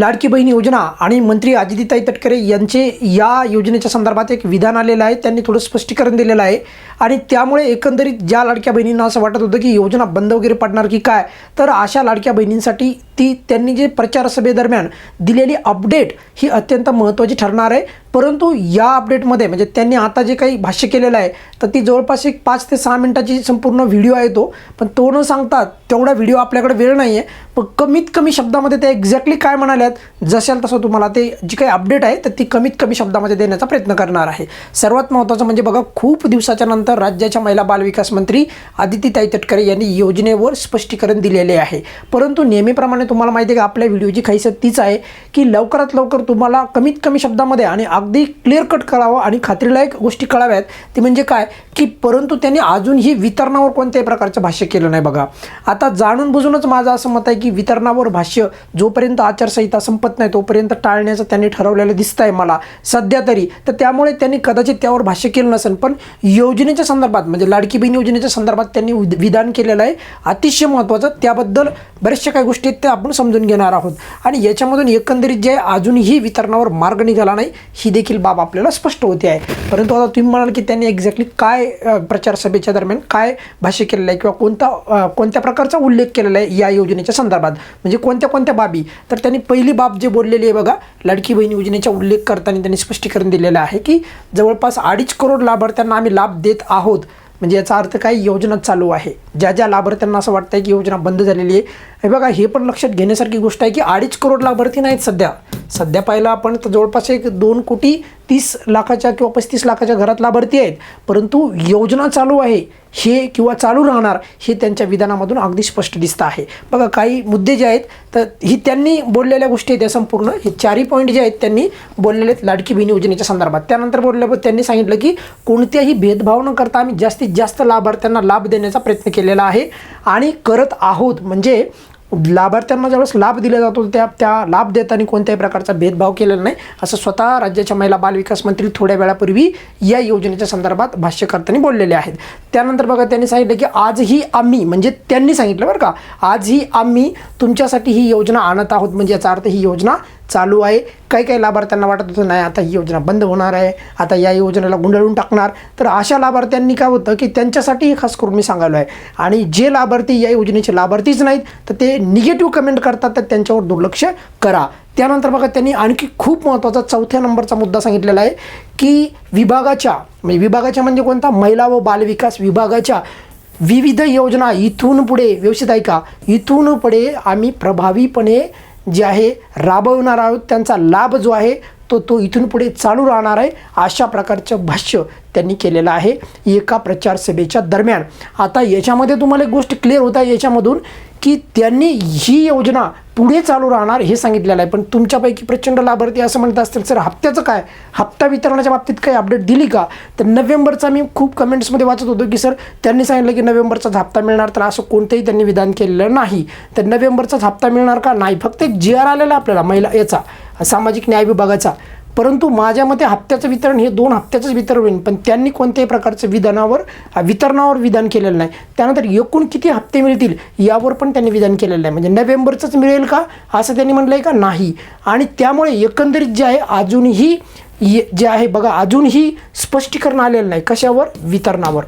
लाडकी बहीण योजना आणि मंत्री अजितीताई तटकरे यांचे या योजनेच्या संदर्भात एक विधान आलेलं आहे. त्यांनी थोडं स्पष्टीकरण दिलेलं आहे. आणि त्यामुळे एकंदरीत ज्या लाडक्या बहिणींना असं वाटत होतं की योजना बंद वगैरे पडणार की काय तर अशा लाडक्या बहिणींसाठी ती त्यांनी जे प्रचारसभेदरम्यान दिलेली अपडेट ही अत्यंत महत्त्वाची ठरणार आहे. परंतु या अपडेटमध्ये म्हणजे त्यांनी आता जे काही भाष्य केलेलं आहे तर ती जवळपास एक पाच ते सहा मिनिटाची संपूर्ण व्हिडिओ आहे तो. पण तो न सांगतात तेवढा व्हिडिओ आपल्याकडे वेळ नाही आहे पण कमीत कमी शब्दामध्ये ते एक्झॅक्टली काय म्हणाल्यात जशाल तसं तुम्हाला ते जी काही अपडेट आहे तर ती कमीत कमी शब्दामध्ये देण्याचा प्रयत्न करणार आहे. सर्वात महत्त्वाचं म्हणजे बघा खूप दिवसाच्या नंतर राज्याच्या महिला बालविकास मंत्री आदितीताई तटकरे यांनी योजनेवर स्पष्टीकरण दिलेले आहे. परंतु नेहमीप्रमाणे तुम्हाला माहिती आहे का आपल्या व्हिडिओची खासियत तीच आहे की लवकरात लवकर तुम्हाला कमीत कमी शब्दामध्ये आणि अगदी क्लिअर कट करावं आणि खात्रीलायक गोष्टी कळाव्यात ती म्हणजे काय? की परंतु त्यांनी अजूनही वितरणावर कोणत्याही प्रकारचं भाष्य केलं नाही बघा. आता जाणून बुजूनच माझं असं मत आहे की वितरणावर भाष्य जोपर्यंत आचारसंहिता संपत नाही तोपर्यंत टाळण्याचं त्यांनी ठरवलेलं दिसतं आहे मला. सध्या तरी. तर त्यामुळे त्यांनी कदाचित त्यावर भाष्य केलं नसेल पण योजनेच्या संदर्भात म्हणजे लाडकी बहीण योजनेच्या संदर्भात त्यांनी विधान केलेलं आहे. अतिशय महत्त्वाचं. त्याबद्दल बऱ्याचशा काही गोष्टी आहेत त्या आपण समजून घेणार आहोत. आणि याच्यामधून एकंदरीत जे अजूनही वितरणावर मार्ग निघाला नाही ही देखील बाब आपल्याला स्पष्ट होते आहे. परंतु आता तुम्ही म्हणाल की त्यांनी एक्झॅक्टली काय प्रचार सभेच्या दरम्यान काय भाष्य केलेलं आहे किंवा कोणता कोणत्या प्रकारचा उल्लेख केलेला आहे या योजनेच्या संदर्भात? म्हणजे कोणत्या कोणत्या बाबी? तर त्यांनी पहिली बाब जे बोललेली आहे बघा लाडकी बहीण योजनेचा उल्लेख करताना त्यांनी स्पष्टीकरण दिलेलं आहे की जवळपास अडीच करोड लाभार्थ्यांना आम्ही लाभ देत आहोत. म्हणजे याचा अर्थ काय? योजना चालू आहे. ज्या ज्या लाभार्थ्यांना असं वाटतं की योजना बंद झालेली आहे. हे बघा हे पण लक्षात घेण्यासारखी गोष्ट आहे की अडीच करोड लाभार्थी नाहीत सध्या. सध्या पाहिलं आपण तर जवळपास एक दोन कोटी तीस लाखाच्या किंवा पस्तीस लाखाच्या घरात लाभार्थी आहेत. परंतु योजना चालू आहे. हे किंवा चालू राहणार हे त्यांच्या विधानामधून अगदी स्पष्ट दिसतं आहे. बघा काही मुद्दे जे आहेत तर ही त्यांनी बोललेल्या गोष्टी आहेत त्या संपूर्ण. हे चारही पॉईंट जे आहेत त्यांनी बोललेले आहेत लाडकी बहीण योजनेच्या संदर्भात. त्यानंतर बोलल्यावर त्यांनी सांगितलं की कोणत्याही भेदभाव न करता आम्ही जास्तीत जास्त लाभार्थ्यांना लाभ देण्याचा प्रयत्न केलेला आहे. आणि करत आहोत. म्हणजे लाभार्थ्यांना ज्यावेळेस लाभ दिला जातो त्या त्या लाभ देताना कोणत्याही प्रकारचा भेदभाव केलेला नाही. असं स्वतः राज्याच्या महिला बालविकास मंत्री थोड्या वेळापूर्वी या योजनेच्या संदर्भात भाष्य करताना बोललेले आहेत. त्यानंतर बघा त्यांनी सांगितलं की आजही आम्ही म्हणजे त्यांनी सांगितलं बरं का आजही आम्ही तुमच्यासाठी ही योजना आणत आहोत. म्हणजे याचा अर्थ ही योजना चालू आहे. काही काही लाभार्थ्यांना वाटत होतं नाही आता ही योजना बंद होणार आहे. आता या योजनेला गुंडाळून टाकणार. तर अशा लाभार्थ्यांनी काय होतं की त्यांच्यासाठी खास करून मी सांगायलो आहे. आणि जे लाभार्थी या योजनेचे लाभार्थीच नाहीत तर ते निगेटिव्ह कमेंट करतात तर त्यांच्यावर दुर्लक्ष करा. त्यानंतर बघा त्यांनी आणखी खूप महत्त्वाचा चौथ्या नंबरचा मुद्दा सांगितलेला आहे की विभागाच्या म्हणजे विभागाच्या म्हणजे कोणता? महिला व बालविकास विभागाच्या विविध योजना इथून पुढे व्यवस्थित ऐका इथून पुढे आम्ही प्रभावीपणे जे आहे राबवणार आहोत त्यांचा लाभ जो आहे तो तो इथून पुढे चालू राहणार आहे. अशा प्रकारचं भाष्य त्यांनी केलेलं आहे एका प्रचार सभेच्या दरम्यान. आता याच्यामध्ये तुम्हाला एक गोष्ट क्लिअर होत आहे याच्यामधून की त्यांनी ही योजना पुढे चालू राहणार हे सांगितलेलं आहे. पण तुमच्यापैकी प्रचंड लाभार्थी असं म्हणत असतील सर हप्त्याचं काय? हप्ता वितरणाच्या बाबतीत काही अपडेट दिली का? तर नोव्हेंबरचा मी खूप कमेंट्समध्ये वाचत होतो की सर त्यांनी सांगितलं की नोव्हेंबरचाच हप्ता मिळणार तर असं कोणतंही त्यांनी विधान केलेलं नाही. तर नोव्हेंबरचाच हप्ता मिळणार का? नाही फक्त एक जी आर आलेला आपल्याला महिला याचा. सामाजिक न्याय विभागाचा. परंतु माझ्या मते हप्त्याचं वितरण हे दोन हप्त्याचंच वितरण होईल पण त्यांनी कोणत्याही प्रकारचं विधानावर वितरणावर विधान केलेलं नाही. त्यानंतर एकूण किती हप्ते मिळतील यावर पण त्यांनी विधान केलेलं नाही. म्हणजे नोव्हेंबरचंच मिळेल का असं त्यांनी म्हटलं आहे का? नाही. आणि त्यामुळे एकंदरीत जे आहे अजूनही ये- जे आहे बघा अजूनही स्पष्टीकरण आलेलं नाही. कशावर? वितरणावर.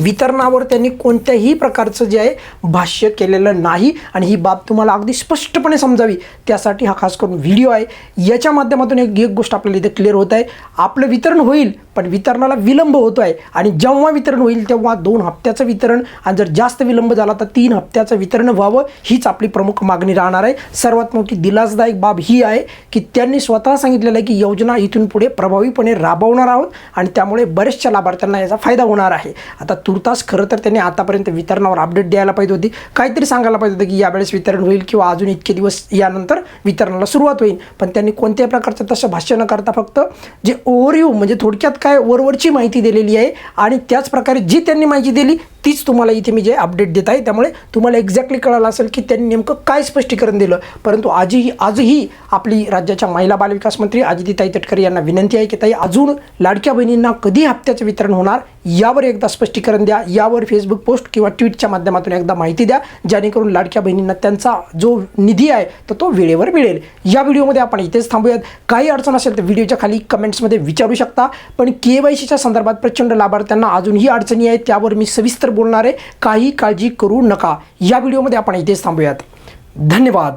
वितरणावर त्यांनी कोणत्याही प्रकारचं जे आहे भाष्य केलेलं नाही. आणि ही बाब तुम्हाला अगदी स्पष्टपणे समजावी. त्यासाठी हा खास करून व्हिडिओ आहे. याच्या माध्यमातून एक एक गोष्ट आपल्याला इथे क्लिअर होत आहे. आपलं वितरण होईल पण वितरणाला विलंब होतो आहे आणि जेव्हा वितरण होईल तेव्हा दोन हप्त्याचं वितरण आणि जर जास्त विलंब झाला तर तीन हप्त्याचं वितरण व्हावं हीच आपली प्रमुख मागणी राहणार आहे. सर्वात मोठी दिलासदायक बाब ही आहे की त्यांनी स्वतः सांगितलेलं आहे की योजना इथून पुढे प्रभावीपणे राबवणार आहोत आणि त्यामुळे बरेचशा लाभार्थ्यांना याचा फायदा होणार आहे. आता तुर्तास खरं तर त्यांनी आतापर्यंत वितरणावर अपडेट द्यायला पाहिजे होती. काहीतरी सांगायला पाहिजे होतं की यावेळेस वितरण होईल किंवा अजून इतके दिवस यानंतर वितरणाला सुरुवात होईल. पण त्यांनी कोणत्याही प्रकारचं तसं भाष्य न करता फक्त जे ओव्हरव्ह्यू म्हणजे थोडक्यात काय वरवरची माहिती दिलेली आहे आणि त्याच प्रकारे जी त्यांनी माहिती दिली तीच तुम्हाला इथे मी जे अपडेट देत आहे त्यामुळे तुम्हाला एक्झॅक्टली कळालं असेल की त्यांनी नेमकं काय स्पष्टीकरण दिलं. परंतु आजही आजही आपली राज्याच्या महिला बालविकास मंत्री अजितीताई तटकरे यांना विनंती आहे की ताई अजून लाडक्या बहिणींना कधी हप्त्याचं वितरण होणार यावर एकदा स्पष्टीकरण द्या यावर फेसबुक पोस्ट किंवा ट्विटच्या माध्यमातून एकदा माहिती द्या जेणेकरून लाडक्या बहिणींना त्यांचा जो निधी आहे तर तो वेळेवर मिळेल. या व्हिडिओमध्ये आपण इथेच थांबूयात. काही अडचण असेल तर व्हिडिओच्या खाली कमेंट्समध्ये विचारू शकता पण के वाय सीच्या संदर्भात प्रचंड लाभार्थ्यांना अजूनही अडचणी आहेत त्यावर मी सविस्तर बोलणार आहे काही काळजी करू नका. या व्हिडिओमध्ये आपण इथेच थांबूयात. धन्यवाद.